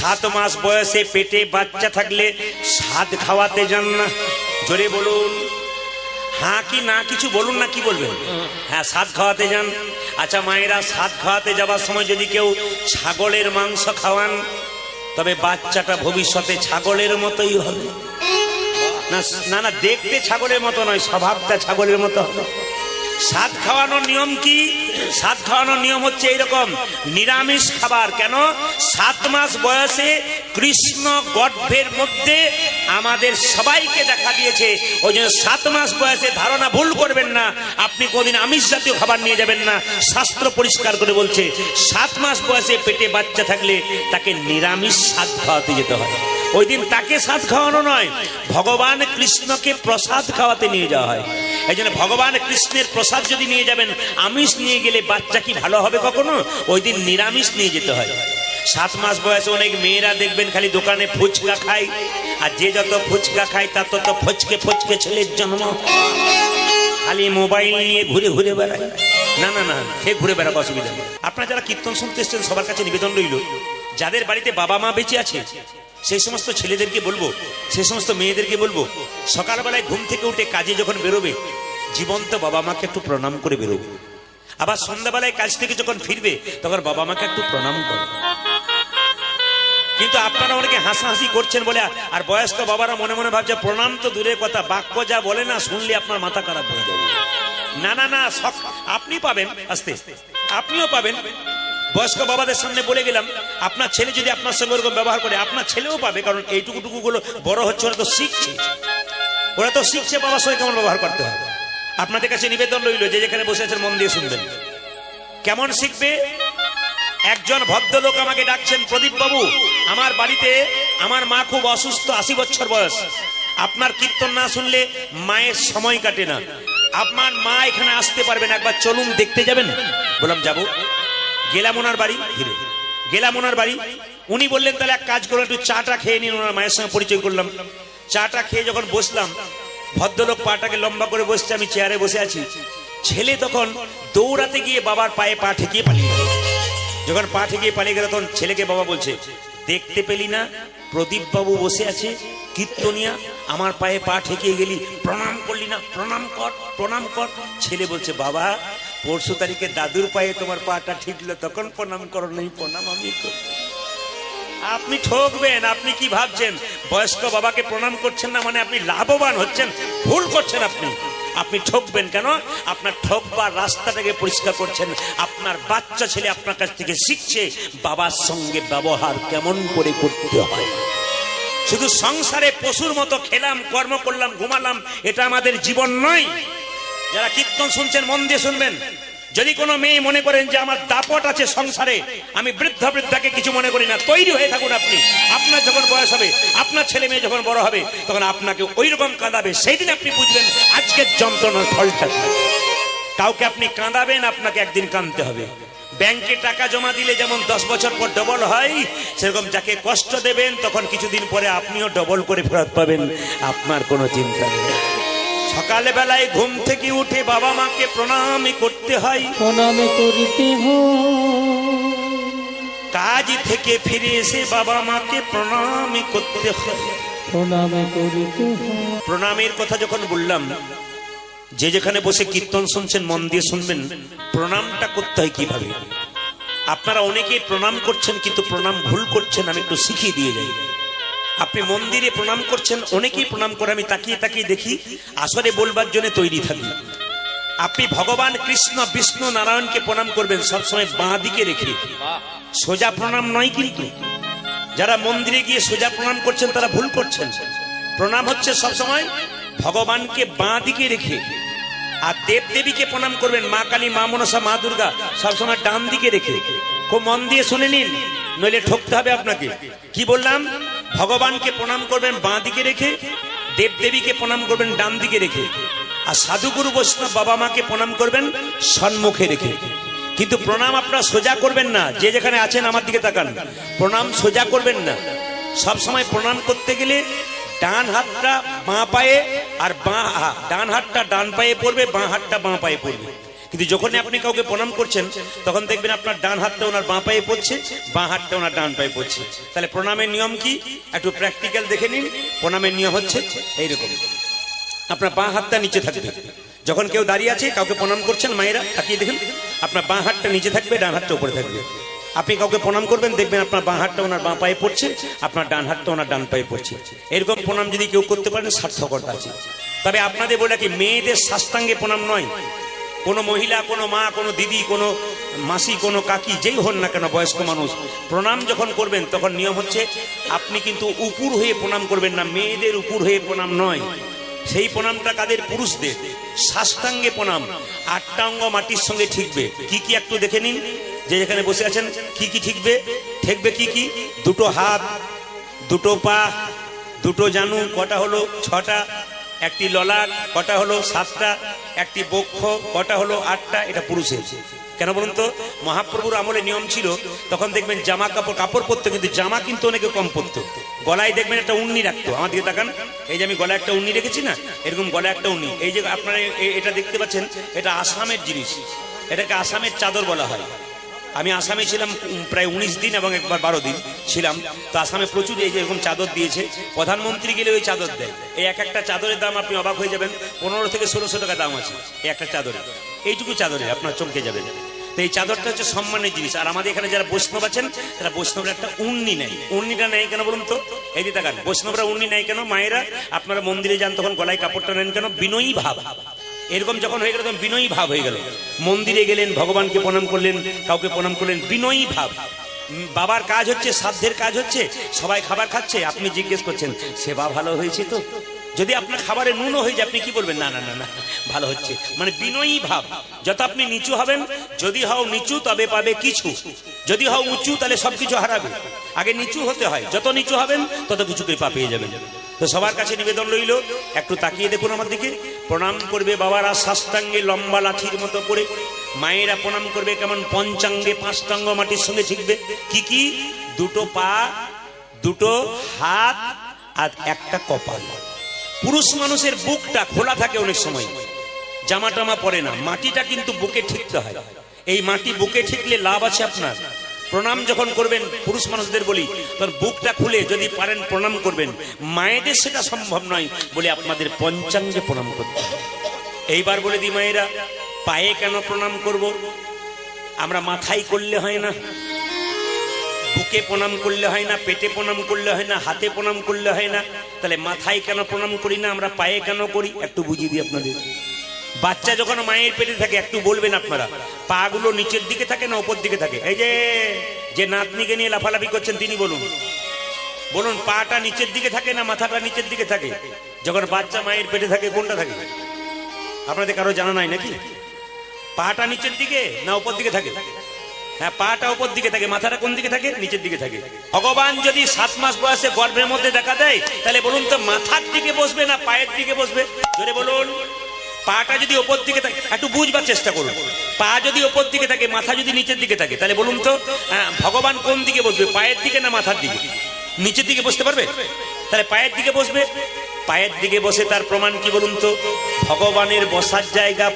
সাত মাস বয়সে পেটে বাচ্চা থাকলে সাত খাওয়াতে যান না। জোরে বলুন। হ্যাঁ কি না কিছু বলুন না কি বলবেন? হ্যাঁ সাত খাওয়াতে যান। আচ্ছা মায়েরা সাত খাওয়াতে যাবার সময় যদি কেউ ছাগলের মাংস খাওয়ান, তবে বাচ্চাটা ভবিষ্যতে ছাগলের মতোই হবে। না না না, দেখতে ছাগলের মতো নয়, স্বভাবটা ছাগলের মতো হবে। সাত খাওয়ানোর নিয়ম কি? সাত খাওয়ানোর নিয়ম হচ্ছে এইরকম, নিরামিষ খাবার। কেন? সাত মাস বয়সে কৃষ্ণ গর্ভের মধ্যে আমাদের সবাইকে দেখা দিয়েছে। ওই জন্য সাত মাস বয়সে ধারণা ভুল করবেন না। আপনি কোনদিন আমিষ জাতীয় খাবার নিয়ে যাবেন না। শাস্ত্র পরিষ্কার করে বলছে, সাত মাস বয়সে পেটে বাচ্চা থাকলে তাকে নিরামিষ স্বাদ খাওয়াতে যেতে হয়। ওই দিন তাকে স্বাদ খাওয়ানো নয়, ভগবান কৃষ্ণকে প্রসাদ খাওয়াতে নিয়ে যাওয়া হয়। এই জন্য ভগবান কৃষ্ণের প্রসাদ যদি নিয়ে যাবেন, আমিষ নিয়ে গেলে বাচ্চা কি ভালো হবে কখনো? ওই দিন নিরামিষ নিয়ে যেতে হয়। সাত মাস বয়সে অনেক মেয়েরা দেখবেন খালি দোকানে ফুচকা খায়, আর যে যত ফুচকা খায়, তার তত ফচকে ফচকে ছেলের জন্ম। খালি মোবাইল নিয়ে ঘুরে ঘুরে বেড়ায়। না না না, সে ঘুরে বেড়াবো অসুবিধা নেই। আপনারা যারা কীর্তন শুনতে এসছেন, সবার কাছে নিবেদন রইল, যাদের বাড়িতে বাবা মা বেঁচে আছে সেই সমস্ত ছেলেদেরকে বলব, সেই সমস্ত মেয়েদেরকে বলব, সকালবেলায় ঘুম থেকে উঠে কাজে যখন বেরোবে, জীবন্ত বাবা মাকে একটু প্রণাম করে বেরোবে। আবার সন্ধ্যাবেলায় কাজ থেকে যখন ফিরবে, তখন বাবা মাকে একটু প্রণাম করবে। কিন্তু আপনারা অনেকে হাসাহাসি করছেন বলে, আর বয়স্ক বাবারা মনে মনে ভাবছে, প্রণাম তো দূরের কথা, বাক্য যা বলে না, শুনলে আপনার মাথা খারাপ হয়ে যাবে। না না না আপনি পাবেন, আস্তে, আপনিও পাবেন। বয়স্ক বাবাদের সামনে বলে গেলাম আপনার ছেলে যদি আপনার সঙ্গে ওরকম ব্যবহার করে, আপনার ছেলেও পাবে, কারণ এইটুকু টুকু গুলো বড় হচ্ছে, ওরা তো শিখছে। ওরা তো শিখছে বাবার সঙ্গে কেমন ব্যবহার করতে হবে। আপনাদের কাছে নিবেদন রইল যে যেখানে বসে আছেন, মন দিয়ে শুনবেন। কেমন শিখবে? একজন ভদ্রলোক আমাকে ডাকছেন প্রদীপ বাবু আমার বাড়িতে আমার মা খুব অসুস্থ, আশি বছর বয়স। আপনার কীর্তন না শুনলে মায়ের সময় কাটে না। আপনার মা এখানে আসতে পারবেন একবার চলুন দেখতে যাবেন। বললাম, যাব। গেলাম ওনার বাড়ি ঘিরে গেলাম ওনার বাড়ি। উনি বললেন, তাহলে এক কাজ করুন একটু চাটা খেয়ে নিন ওনার মায়ের সঙ্গে পরিচয় করলাম। চাটা খেয়ে যখন বসলাম, ভদ্রলোক পাটাকে লম্বা করে বসছে, আমি চেয়ারে বসে আছি। ছেলে তখন দৌড়াতে গিয়ে বাবার পায়ে পা ঠেকিয়ে পালিয়ে গেল। যখন পা ঠেকিয়ে পালিয়ে গেল, তখন ছেলেকে বাবা বলছে, দেখতে পেলি না প্রদীপ বাবু বসে আছে, কীর্তনিয়া, আমার পায়ে পা ঠেকিয়ে গেলি, প্রণাম করলি না, প্রণাম কর প্রণাম কর। ছেলে বলছে, বাবা পরশু তারিখে দাদুর পায়ে তোমার পাটা ঠিকলো তখন প্রণাম করো, নেই প্রণাম আমি করব। আপনি ঠকবেন, আপনি কি ভাবছেন? বয়স্ক বাবাকে প্রণাম করছেন না মানে আপনি লাভবান হচ্ছেন? ভুল করছেন আপনি। আপনি ঠকবেন কেন? আপনার ঠকবার রাস্তাটাকে পরিষ্কার করছেন। আপনার বাচ্চা ছেলে আপনার কাছ থেকে শিখছে বাবার সঙ্গে ব্যবহার কেমন করে করতে হয়। শুধু সংসারে পশুর মতো খেলাম, কর্ম করলাম, ঘুমালাম, এটা আমাদের জীবন নয়। যারা কীর্তন শুনছেন, মন দিয়ে শুনবেন। যদি কোনো মেয়ে মনে করেন যে আমার দাপট আছে সংসারে, আমি বৃদ্ধ বৃদ্ধাকে কিছু মনে করি না। তৈরি হয়ে থাকুন আপনি। আপনার যখন বয়স হবে, আপনার ছেলে মেয়ে যখন বড় হবে, তখন আপনাকে ওই রকম কাঁদাবে। সেই দিন আপনি বুঝবেন, আজকের যন্ত্রণার ফলটা। কাউকে আপনি কাঁদাবেন, আপনাকে একদিন কাঁদতে হবে। ব্যাংকে টাকা জমা দিলে যেমন দশ বছর পর ডবল হয়, সেরকম যাকে কষ্ট দেবেন, তখন কিছুদিন পরে আপনিও ডবল করে ফেরত পাবেন। আপনার কোনো চিন্তা নেই। সকালে বেলায় ঘুম থেকে উঠে বাবা মাকে প্রণামই করতে হয়। প্রণামে করিতে কাজ থেকে ফিরে এসে বাবা মাকে প্রণামই করতে হয়। প্রণামে করিতে প্রণামের কথা যখন বললাম যে যেখানে বসে কীর্তন শুনছেন মন দিয়ে শুনবেন প্রণামটা করতে হয় কীভাবে? আপনারা অনেকেই প্রণাম করছেন কিন্তু প্রণাম ভুল করছেন আমি একটু শিখিয়ে দিয়ে যাই। আপনি মন্দিরে প্রণাম করছেন, অনেকেই প্রণাম করে, আমি তাকিয়ে তাকিয়ে দেখি আসলে বলবার জন্য তৈরি থাকি। আপনি ভগবান কৃষ্ণ, বিষ্ণু, নারায়ণকে প্রণাম করবেন, সবসময় বাঁ দিকে রেখে। সোজা প্রণাম নয় কিন্তু। যারা মন্দিরে গিয়ে সোজা প্রণাম করছেন, তারা ভুল করছেন। প্রণাম হচ্ছে সবসময় ভগবানকে বাঁ দিকে রেখে। আর দেব দেবীকে প্রণাম করবেন, মা কালী, মা মনসা, মা দুর্গা, সবসময় ডান দিকে রেখে। খুব মন দিয়ে শুনে নিন, নইলে ঠকতে হবে আপনাকে। কি বললাম? ভগবানকে প্রণাম করবেন বাঁ দিকে রেখে দেব দেবীকে প্রণাম করবেন ডান দিকে রেখে, আর সাধুগুরু বৈষ্ণব বাবা মাকে প্রণাম করবেন সম্মুখে রেখে। কিন্তু প্রণাম আপনারা সোজা করবেন না, যে যেখানে আছেন আমার দিকে তাকান। প্রণাম সোজা করবেন না। সব সময় প্রণাম করতে গেলে ডান হাতটা বাঁ পায়ে আর বাঁ ডান হাতটা ডান পায়ে পড়বে, বাঁ হাতটা বাঁ পায়ে পড়বে। কিন্তু যখনই আপনি কাউকে প্রণাম করছেন, তখন দেখবেন আপনার ডান হাতটা ওনার বাঁ পায়ে পড়ছে, বাঁ হাতটা ওনার ডান পায়ে পড়ছে। তাহলে প্রণামের নিয়ম কি? একটু প্র্যাকটিক্যাল দেখে নিন, প্রণামের নিয়ম হচ্ছে এইরকম। আপনার বাঁ হাতটা নিচে থাকবে। যখন কেউ দাঁড়িয়ে আছে, কাউকে প্রণাম করছেন মায়েরা, তাকিয়ে দেখুন, আপনার বাঁ হাতটা নিচে থাকবে, ডান হাতটা উপরে থাকবে। আপনি কাউকে প্রণাম করবেন, দেখবেন আপনার বাঁ হাতটা ওনার বাঁ পায়ে পড়ছে, আপনার ডান হাতটা ওনার ডান পায়ে পড়ছে। এরকম প্রণাম যদি কেউ করতে পারেন, সার্থকতা আছে। তবে আপনাদের বলে কি মেয়েদের সাষ্টাঙ্গে প্রণাম নয়। কোনো মহিলা, কোনো মা, কোনো দিদি, কোনো মাসি, কোনো কাকি, যেই হন না কেন, বয়স্ক মানুষ, প্রণাম যখন করবেন, তখন নিয়ম হচ্ছে আপনি কিন্তু উপুর হয়ে প্রণাম করবেন না, মেয়েদের উপর হয়ে প্রণাম নয়। সেই প্রণামটা কাদের? পুরুষদের। সাষ্টাঙ্গে প্রণাম। আটটা অঙ্গ মাটির সঙ্গে ঠিকবে। কি কি একটু দেখে নিন। যে যেখানে বসে আছেন, কি কি ঠিকবে? ঠেকবে কি কি? দুটো হাত, দুটো পা, দুটো জানু, কটা হলো? ছটা? একটি ললাট কটা হলো সাতটা, একটি বক্ষ, কটা হলো আটটা, এটা পুরুষের। কেন বলুন তো? মহাপ্রভুর আমলে নিয়ম ছিল, তখন দেখবেন জামা কাপড় কাপড় পরতো কিন্তু জামা কিন্তু অনেকে কম পরতো। গলায় দেখবেন একটা উন্নি রাখতো। আমার দিকে তাকান। এই যে আমি গলায় একটা উন্নি রেখেছি না, এরকম গলায় একটা উন্নি। এই যে আপনারা এটা দেখতে পাচ্ছেন, এটা আসামের জিনিস। এটাকে আসামের চাদর বলা হয়। আমি আসামে ছিলাম প্রায় উনিশ দিন এবং একবার বারো দিন ছিলাম। তো আসামে প্রচুর এই যে এরকম চাদর দিয়েছে, প্রধানমন্ত্রী গেলে ওই চাদর দেয়। এই এক একটা চাদরের দাম আপনি অবাক হয়ে যাবেন, পনেরো থেকে ষোলোশো টাকা দাম আছে এই একটা চাদরে। এইটুকু চাদরে আপনার চমকে যাবেন তো এই চাদরটা হচ্ছে সম্মানের জিনিস। আর আমাদের এখানে যারা বৈষ্ণব আছেন, তারা বৈষ্ণবরা একটা উন্নি নেই। উন্নিটা নেই কেন বলুন তো? এই তাকান, বৈষ্ণবরা উন্নি নেই কেন? মায়েরা আপনারা মন্দিরে যান, তখন গলায় কাপড়টা নেন কেন? বিনয়ী ভাব। এরকম যখন হয়ে গেল, তখন বিনয়ী ভাব হয়ে গেল। মন্দিরে গেলেন, ভগবানকে প্রণাম করলেন, কাউকে প্রণাম করলেন, বিনয়ী ভাব। বাবার কাজ হচ্ছে, সাধ্যের কাজ হচ্ছে, সবাই খাবার খাচ্ছে, আপনি জিজ্ঞেস করছেন, সেবা ভালো হয়েছে তো? যদি আপনার খাবারে নুনও হয়ে যায়, আপনি কি বলবেন? না না না না, ভালো হচ্ছে। মানে বিনয়ী ভাব, যত আপনি নিচু হবেন, যদি হও নিচু, তবে পাবে কিছু। যদি হও উঁচু, তাহলে সবকিছু হারাবে। আগে নিচু হতে হয়। যত নিচু হবেন, তত কিছু কৃপা পেয়ে যাবেন। তো সবার কাছে নিবেদন রইল, একটু তাকিয়ে দেখুন আমার দিকে। প্রণাম করবে বাবারা সাষ্টাঙ্গে লম্বা লাঠির মতো করে। মায়েরা প্রণাম করবে কেমন পঞ্চাঙ্গে পাঁচটাঙ্গ মাটির সঙ্গে ঠিকবে কি কি? দুটো পা, দুটো হাত আর একটা কপাল। পুরুষ মানুষের বুকটা খোলা থাকে অনেক সময়। জামা টামা পরে না। মাটিটা কিন্তু বুকে ঠিকতে হয়। এই মাটি বুকে ঠিকলে লাভ আছে আপনার। প্রণাম যখন করবেন পুরুষ মানুষদের বলি তখন বুকটা খুলে যদি পারেন প্রণাম করবেন। মায়েদের সেটা সম্ভব নয় বলে আপনাদের পঞ্চাঙ্গে প্রণাম করতে এইবার বলে দি মায়েরা, পায়ে কেন প্রণাম করব? আমরা মাথায় করলে হয় না, বুকে প্রণাম করলে হয় না, পেটে প্রণাম করলে হয় না, হাতে প্রণাম করলে হয় না। তাহলে মাথায় কেন প্রণাম করি না, আমরা পায়ে কেন করি? একটু বুঝিয়ে দিই আপনাদের। বাচ্চা যখন মায়ের পেটে থাকে, একটু বলবেন আপনারা। পা গুলো নিচের দিকে থাকে না ওপর দিকে থাকে? এই যে যে নাতনিকে নিয়ে লাফালাফি করছেন, তিনি বলুন। বলুন, পাটা নিচের দিকে থাকে না মাথাটা নিচের দিকে থাকে? যখন বাচ্চা মায়ের পেটে থাকে, কোনটা থাকে? আপনাদের কারও জানা নাই নাকি? পাটা নিচের দিকে না উপর দিকে থাকে? হ্যাঁ পাটা উপর দিকে থাকে, মাথাটা কোন দিকে থাকে? নিচের দিকে থাকে। ভগবান যদি সাত মাস বয়সে গর্ভের মধ্যে দেখা দেয়, তাহলে বলুন তো মাথার দিকে বসবে না পায়ের দিকে বসবে? জোরে বলুন। পাটা যদি ওপর দিকে থাকে, একটু বুঝবার চেষ্টা করুন। পা যদি ওপর দিকে থাকে, মাথা যদি নিচের দিকে থাকে, তাহলে বলুন তো ভগবান কোন দিকে বসবে, পায়ের দিকে না মাথার দিকে? নিচের দিকে বসতে পারবে? তাহলে পায়ের দিকে বসবে। পায়ের দিকে বসে তার প্রমাণ কি বলুন তো? ভগবানের বসার জায়গা